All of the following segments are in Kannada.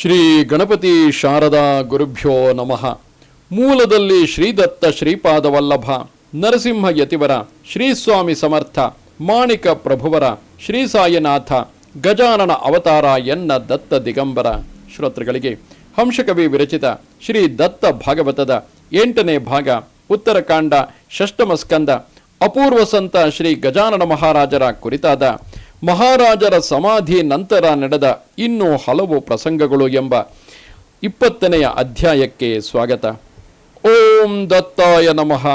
ಶ್ರೀ ಗಣಪತಿ ಶಾರದಾ ಗುರುಭ್ಯೋ ನಮಃ. ಮೂಲದಲ್ಲಿ ಶ್ರೀದತ್ತ ಶ್ರೀಪಾದವಲ್ಲಭ, ನರಸಿಂಹ ಯತಿವರ ಶ್ರೀಸ್ವಾಮಿ ಸಮರ್ಥ, ಮಾಣಿಕ ಪ್ರಭುವರ, ಶ್ರೀ ಸಾಯಿನಾಥ, ಗಜಾನನ ಅವತಾರ ಎನ್ನ ದತ್ತ ದಿಗಂಬರ. ಶ್ರೋತೃಗಳಿಗೆ, ಹಂಶಕವಿ ವಿರಚಿತ ಶ್ರೀ ದತ್ತ ಭಾಗವತದ ಎಂಟನೇ ಭಾಗ, ಉತ್ತರಕಾಂಡ ಷಷ್ಟಮ ಸ್ಕಂದ, ಅಪೂರ್ವ ಸಂತ ಶ್ರೀ ಗಜಾನನ ಮಹಾರಾಜರ ಕುರಿತಾದ ಮಹಾರಾಜರ ಸಮಾಧಿ ನಂತರ ನಡೆದ ಇನ್ನೂ ಹಲವು ಪ್ರಸಂಗಗಳು ಎಂಬ ಇಪ್ಪತ್ತನೆಯ ಅಧ್ಯಾಯಕ್ಕೆ ಸ್ವಾಗತ. ಓಂ ದತ್ತಾಯ ನಮಃ.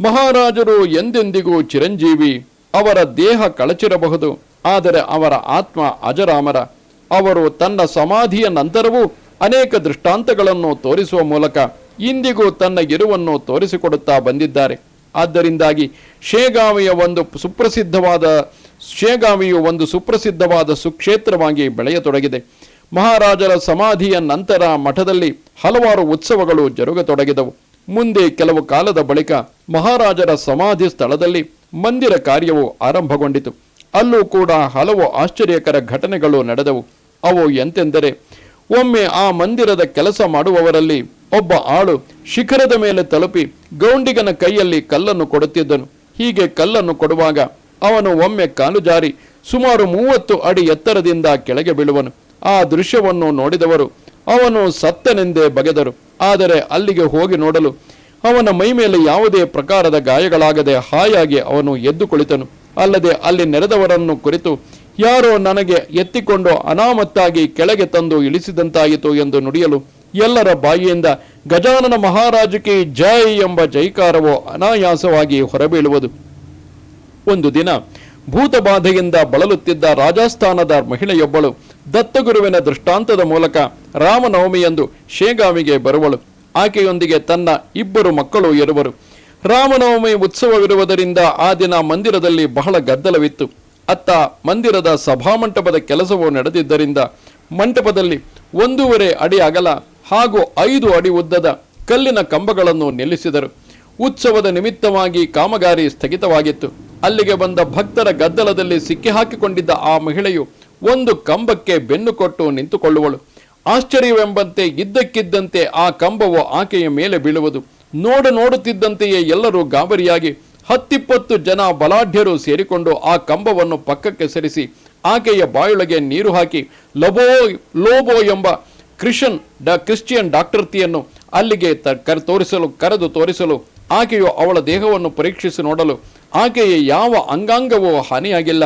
ಮಹಾರಾಜರು ಎಂದೆಂದಿಗೂ ಚಿರಂಜೀವಿ, ಅವರ ದೇಹ ಕಳಚಿರಬಹುದು, ಆದರೆ ಅವರ ಆತ್ಮ ಅಜರಾಮರ. ಅವರು ತನ್ನ ಸಮಾಧಿಯ ನಂತರವೂ ಅನೇಕ ದೃಷ್ಟಾಂತಗಳನ್ನು ತೋರಿಸುವ ಮೂಲಕ ಇಂದಿಗೂ ತನ್ನ ಗೆರುವನ್ನು ತೋರಿಸಿಕೊಡುತ್ತಾ ಬಂದಿದ್ದಾರೆ. ಆದ್ದರಿಂದಾಗಿ ಶೇಗಾವಿಯ ಒಂದು ಸುಪ್ರಸಿದ್ಧವಾದ, ಶೇಗಾವಿಯು ಒಂದು ಸುಪ್ರಸಿದ್ಧವಾದ ಸುಕ್ಷೇತ್ರವಾಗಿ ಬೆಳೆಯತೊಡಗಿದೆ. ಮಹಾರಾಜರ ಸಮಾಧಿಯ ನಂತರ ಮಠದಲ್ಲಿ ಹಲವಾರು ಉತ್ಸವಗಳು ಜರುಗತೊಡಗಿದವು. ಮುಂದೆ ಕೆಲವು ಕಾಲದ ಬಳಿಕ ಮಹಾರಾಜರ ಸಮಾಧಿ ಸ್ಥಳದಲ್ಲಿ ಮಂದಿರ ಕಾರ್ಯವು ಆರಂಭಗೊಂಡಿತು. ಅಲ್ಲೂ ಕೂಡ ಹಲವು ಆಶ್ಚರ್ಯಕರ ಘಟನೆಗಳು ನಡೆದವು. ಅವು ಎಂತೆಂದರೆ, ಒಮ್ಮೆ ಆ ಮಂದಿರದ ಕೆಲಸ ಮಾಡುವವರಲ್ಲಿ ಒಬ್ಬ ಆಳು ಶಿಖರದ ಮೇಲೆ ತಲುಪಿ ಗೌಂಡಿಗನ ಕೈಯಲ್ಲಿ ಕಲ್ಲನ್ನು ಕೊಡುತ್ತಿದ್ದನು. ಹೀಗೆ ಕಲ್ಲನ್ನು ಕೊಡುವಾಗ ಅವನು ಒಮ್ಮೆ ಕಾಲು ಜಾರಿ ಸುಮಾರು ಮೂವತ್ತು ಅಡಿ ಎತ್ತರದಿಂದ ಕೆಳಗೆ ಬೀಳುವನು. ಆ ದೃಶ್ಯವನ್ನು ನೋಡಿದವರು, ಅವನು ಸತ್ತನೆಂದೇ ಬಗೆದರು. ಆದರೆ ಅಲ್ಲಿಗೆ ಹೋಗಿ ನೋಡಲು ಅವನ ಮೈ ಮೇಲೆ ಯಾವುದೇ ಪ್ರಕಾರದ ಗಾಯಗಳಾಗದೆ ಹಾಯಾಗಿ ಅವನು ಎದ್ದು ಕುಳಿತನು. ಅಲ್ಲದೆ ಅಲ್ಲಿ ನೆರೆದವರನ್ನು ಕುರಿತು ಯಾರೋ ನನಗೆ ಎತ್ತಿಕೊಂಡು ಅನಾಮತ್ತಾಗಿ ಕೆಳಗೆ ತಂದು ಇಳಿಸಿದಂತಾಯಿತು ಎಂದು ನುಡಿಯಲು ಎಲ್ಲರ ಬಾಯಿಯಿಂದ ಗಜಾನನ ಮಹಾರಾಜಕ್ಕೆ ಜೈ ಎಂಬ ಜೈಕಾರವು ಅನಾಯಾಸವಾಗಿ ಹೊರಬೀಳುವುದು. ಒಂದು ದಿನ ಭೂತಬಾಧೆಯಿಂದ ಬಳಲುತ್ತಿದ್ದ ರಾಜಸ್ಥಾನದ ಮಹಿಳೆಯೊಬ್ಬಳು ದತ್ತಗುರುವಿನ ದೃಷ್ಟಾಂತದ ಮೂಲಕ ರಾಮನವಮಿಯಂದು ಶೇಗಾವಿಗೆ ಬರುವಳು. ಆಕೆಯೊಂದಿಗೆ ತನ್ನ ಇಬ್ಬರು ಮಕ್ಕಳು ಇರುವರು. ರಾಮನವಮಿ ಉತ್ಸವವಿರುವುದರಿಂದ ಆ ದಿನ ಮಂದಿರದಲ್ಲಿ ಬಹಳ ಗದ್ದಲವಿತ್ತು. ಅತ್ತ ಮಂದಿರದ ಸಭಾಮಂಟಪದ ಕೆಲಸವು ನಡೆದಿದ್ದರಿಂದ ಮಂಟಪದಲ್ಲಿ ಒಂದೂವರೆ ಅಡಿ ಅಗಲ ಹಾಗೂ ಐದು ಅಡಿ ಉದ್ದದ ಕಲ್ಲಿನ ಕಂಬಗಳನ್ನು ನಿಲ್ಲಿಸಿದರು. ಉತ್ಸವದ ನಿಮಿತ್ತವಾಗಿ ಕಾಮಗಾರಿ ಸ್ಥಗಿತವಾಗಿತ್ತು. ಅಲ್ಲಿಗೆ ಬಂದ ಭಕ್ತರ ಗದ್ದಲದಲ್ಲಿ ಸಿಕ್ಕಿಹಾಕಿಕೊಂಡಿದ್ದ ಆ ಮಹಿಳೆಯು ಒಂದು ಕಂಬಕ್ಕೆ ಬೆನ್ನು ಕೊಟ್ಟು ನಿಂತುಕೊಳ್ಳುವಳು. ಆಶ್ಚರ್ಯವೆಂಬಂತೆ ಇದ್ದಕ್ಕಿದ್ದಂತೆ ಆ ಕಂಬವು ಆಕೆಯ ಮೇಲೆ ಬೀಳುವುದು. ನೋಡು ನೋಡುತ್ತಿದ್ದಂತೆಯೇ ಎಲ್ಲರೂ ಗಾಬರಿಯಾಗಿ ಹತ್ತಿಪ್ಪತ್ತು ಜನ ಬಲಾಢ್ಯರು ಸೇರಿಕೊಂಡು ಆ ಕಂಬವನ್ನು ಪಕ್ಕಕ್ಕೆ ಸರಿಸಿ ಆಕೆಯ ಬಾಯೊಳಗೆ ನೀರು ಹಾಕಿ ಲಬೋ ಲೋಬೋ ಎಂಬ ಕ್ರಿಶ್ಚಿಯನ್ ಡ ಕ್ರಿಶ್ಚಿಯನ್ ಡಾಕ್ಟರ್ತಿಯನ್ನು ಅಲ್ಲಿಗೆ ತ ತೋರಿಸಲು, ಕರೆದು ತೋರಿಸಲು, ಆಕೆಯು ಅವಳ ದೇಹವನ್ನು ಪರೀಕ್ಷಿಸಿ ನೋಡಲು, ಆಕೆಯ ಯಾವ ಅಂಗಾಂಗವೂ ಹಾನಿಯಾಗಿಲ್ಲ,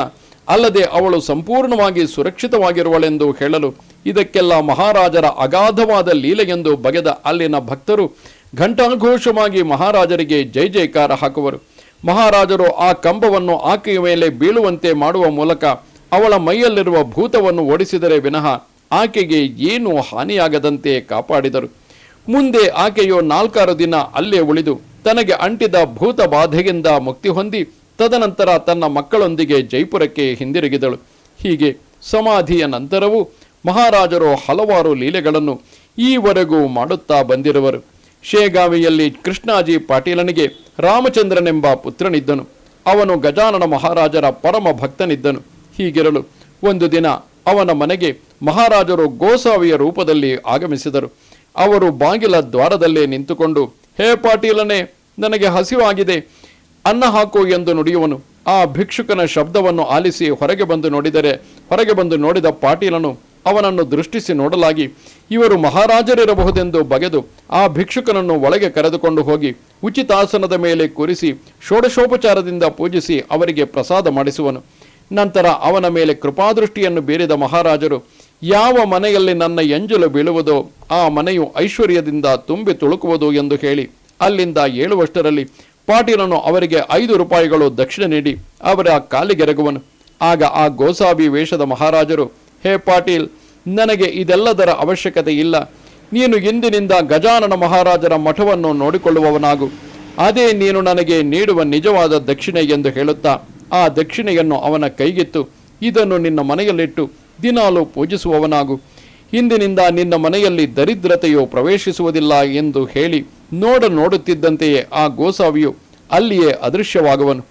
ಅಲ್ಲದೆ ಅವಳು ಸಂಪೂರ್ಣವಾಗಿ ಸುರಕ್ಷಿತವಾಗಿರುವಳೆಂದು ಹೇಳಲು ಇದಕ್ಕೆಲ್ಲ ಮಹಾರಾಜರ ಅಗಾಧವಾದ ಎಂದು ಬಗೆದ ಅಲ್ಲಿನ ಭಕ್ತರು ಘಂಟಾಘೋಷವಾಗಿ ಮಹಾರಾಜರಿಗೆ ಜೈ ಜೈಕಾರ ಹಾಕುವರು. ಮಹಾರಾಜರು ಆ ಕಂಬವನ್ನು ಆಕೆಯ ಮೇಲೆ ಬೀಳುವಂತೆ ಮಾಡುವ ಮೂಲಕ ಅವಳ ಮೈಯಲ್ಲಿರುವ ಭೂತವನ್ನು ಓಡಿಸಿದರೆ ವಿನಃ ಆಕೆಗೆ ಏನೂ ಹಾನಿಯಾಗದಂತೆ ಕಾಪಾಡಿದರು. ಮುಂದೆ ಆಕೆಯು ನಾಲ್ಕಾರು ದಿನ ಅಲ್ಲೇ ಉಳಿದು ತನಗೆ ಅಂಟಿದ ಭೂತ ಬಾಧೆಯಿಂದ ಮುಕ್ತಿ ಹೊಂದಿ ತದನಂತರ ತನ್ನ ಮಕ್ಕಳೊಂದಿಗೆ ಜೈಪುರಕ್ಕೆ ಹಿಂದಿರುಗಿದಳು. ಹೀಗೆ ಸಮಾಧಿಯ ನಂತರವೂ ಮಹಾರಾಜರು ಹಲವಾರು ಲೀಲೆಗಳನ್ನು ಈವರೆಗೂ ಮಾಡುತ್ತಾ ಬಂದಿರುವರು. ಶೇಗಾವಿಯಲ್ಲಿ ಕೃಷ್ಣಾಜಿ ಪಾಟೀಲನಿಗೆ ರಾಮಚಂದ್ರನೆಂಬ ಪುತ್ರನಿದ್ದನು. ಅವನು ಗಜಾನನ ಮಹಾರಾಜರ ಪರಮ ಭಕ್ತನಿದ್ದನು ಹೀಗಿರಲು ಒಂದು ದಿನ ಅವನ ಮನೆಗೆ ಮಹಾರಾಜರು ಗೋಸಾವಿಯ ರೂಪದಲ್ಲಿ ಆಗಮಿಸಿದರು. ಅವರು ಬಾಗಿಲ ದ್ವಾರದಲ್ಲೇ ನಿಂತುಕೊಂಡು, ಹೇ ಪಾಟೀಲನೇ, ನನಗೆ ಹಸಿವಾಗಿದೆ, ಅನ್ನ ಹಾಕು ಎಂದು ನುಡಿಯುವನು. ಆ ಭಿಕ್ಷುಕನ ಶಬ್ದವನ್ನು ಆಲಿಸಿ ಹೊರಗೆ ಬಂದು ನೋಡಿದರೆ, ಹೊರಗೆ ಬಂದು ನೋಡಿದ ಪಾಟೀಲನು ಅವನನ್ನು ದೃಷ್ಟಿಸಿ ನೋಡಲಾಗಿ, ಇವರು ಮಹಾರಾಜರಿರಬಹುದೆಂದು ಬಗೆದು ಆ ಭಿಕ್ಷುಕನನ್ನು ಒಳಗೆ ಕರೆದುಕೊಂಡು ಹೋಗಿ, ಉಚಿತಾಸನದ ಮೇಲೆ ಕೂರಿಸಿ, ಷೋಡಶೋಪಚಾರದಿಂದ ಪೂಜಿಸಿ ಅವರಿಗೆ ಪ್ರಸಾದ ಮಾಡಿಸುವನು. ನಂತರ ಅವನ ಮೇಲೆ ಕೃಪಾದೃಷ್ಟಿಯನ್ನು ಬೀರಿದ ಮಹಾರಾಜರು ಯಾವ ಮನೆಯಲ್ಲಿ ನನ್ನ ಎಂಜಲು ಬೀಳುವುದೋ ಆ ಮನೆಯು ಐಶ್ವರ್ಯದಿಂದ ತುಂಬಿ ತುಳುಕುವುದು ಎಂದು ಹೇಳಿ ಅಲ್ಲಿಂದ ಏಳುವಷ್ಟರಲ್ಲಿ ಪಾಟೀಲನು ಅವರಿಗೆ ಐದು ರೂಪಾಯಿಗಳು ದಕ್ಷಿಣ ನೀಡಿ ಅವರ ಕಾಲಿಗೆರಗುವನು. ಆಗ ಆ ಗೋಸಾಬಿ ವೇಷದ ಮಹಾರಾಜರು, ಹೇ ಪಾಟೀಲ್, ನನಗೆ ಇದೆಲ್ಲದರ ಅವಶ್ಯಕತೆ ಇಲ್ಲ. ನೀನು ಇಂದಿನಿಂದ ಗಜಾನನ ಮಹಾರಾಜರ ಮಠವನ್ನು ನೋಡಿಕೊಳ್ಳುವವನಾಗು. ಅದೇ ನೀನು ನನಗೆ ನೀಡುವ ನಿಜವಾದ ದಕ್ಷಿಣೆ ಎಂದು ಹೇಳುತ್ತಾ, ಆ ದಕ್ಷಿಣೆಯನ್ನು ಅವನ ಕೈಗಿತ್ತು, ಇದನ್ನು ನಿನ್ನ ಮನೆಯಲ್ಲಿಟ್ಟು ದಿನಾಲು ಪೂಜಿಸುವವನಾಗು. ಹಿಂದಿನಿಂದ ನಿನ್ನ ಮನೆಯಲ್ಲಿ ದರಿದ್ರತೆಯು ಪ್ರವೇಶಿಸುವುದಿಲ್ಲ ಎಂದು ಹೇಳಿ ನೋಡ ನೋಡುತ್ತಿದ್ದಂತೆಯೇ ಆ ಗೋಸಾವಿಯು ಅಲ್ಲಿಯೇ ಅದೃಶ್ಯವಾಗುವನು.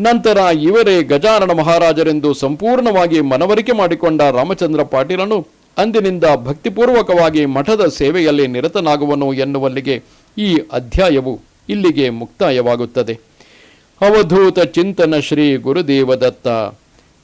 ನಂತರ ಇವರೇ ಗಜಾನನ ಮಹಾರಾಜರೆಂದು ಸಂಪೂರ್ಣವಾಗಿ ಮನವರಿಕೆ ಮಾಡಿಕೊಂಡ ರಾಮಚಂದ್ರ ಪಾಟೀಲನು ಅಂದಿನಿಂದ ಭಕ್ತಿಪೂರ್ವಕವಾಗಿ ಮಠದ ಸೇವೆಯಲ್ಲಿ ನಿರತನಾಗುವನು ಎನ್ನುವಲ್ಲಿಗೆ ಈ ಅಧ್ಯಾಯವು ಇಲ್ಲಿಗೆ ಮುಕ್ತಾಯವಾಗುತ್ತದೆ. ಅವಧೂತ ಚಿಂತನ ಶ್ರೀ ಗುರುದೇವದತ್ತ.